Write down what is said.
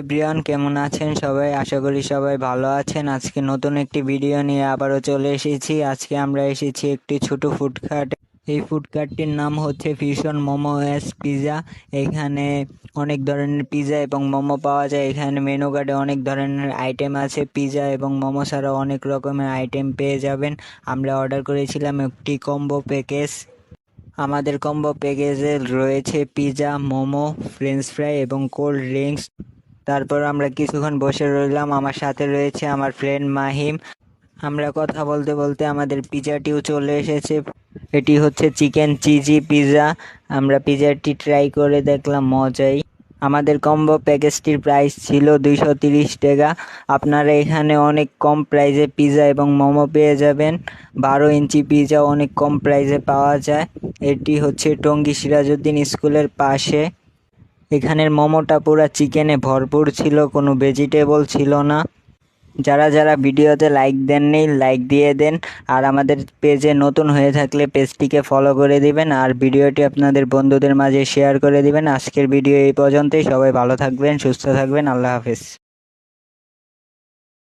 Everyone কেমন আছেন সবাই? আশা করি সবাই ভালো আছেন। আজকে নতুন একটি ভিডিও নিয়ে আবারও চলে এসেছি। আজকে আমরা এসেছি একটি ছোট ফুডকার্ট। এই ফুডকার্টটির নাম হচ্ছে ফিউশন মোমো এস পিজা। এখানে অনেক ধরনের পিজা এবং মোমো পাওয়া যায়। এখানে মেনু কার্ডে অনেক ধরনের আইটেম আছে। পিজা এবং মোমো ছাড়াও অনেক রকমের আইটেম পেয়ে যাবেন। আমরা অর্ডার করেছিলাম একটি কম্বো প্যাকেজ। আমাদের কম্বো প্যাকেজে রয়েছে পিজা, মোমো, ফ্রেঞ্চ ফ্রাই এবং কোল্ড ড্রিঙ্কস। তারপর আমরা কিছুক্ষণ বসে রইলাম। আমার সাথে রয়েছে আমার ফ্রেন্ড মাহিম। আমরা কথা বলতে বলতে আমাদের পিজাটিও চলে এসেছে। এটি হচ্ছে চিকেন চিজি পিজা আমরা পিজাটি ট্রাই করে দেখলাম, মজাই। আমাদের কম্বো প্যাকেজটির প্রাইস ছিল দুইশো তিরিশ টাকা। আপনারা এখানে অনেক কম প্রাইসে পিজা এবং মোমো পেয়ে যাবেন। বারো ইঞ্চি পিজা অনেক কম প্রাইসে পাওয়া যায়। এটি হচ্ছে টঙ্গী সিরাজউদ্দিন স্কুলের পাশে। এখানের মোমোটা পুরো চিকেনে ভরপুর ছিল, কোনো ভেজিটেবল ছিল না। যারা যারা ভিডিওতে লাইক দেননি লাইক দিয়ে দেন। আর আমাদের পেজে নতুন হয়ে থাকলে পেজটিকে ফলো করে দিবেন। আর ভিডিওটি আপনাদের বন্ধুদের মাঝে শেয়ার করে দিবেন। আজকের ভিডিও এই পর্যন্তই। সবাই ভালো থাকবেন, সুস্থ থাকবেন। আল্লাহ হাফেজ।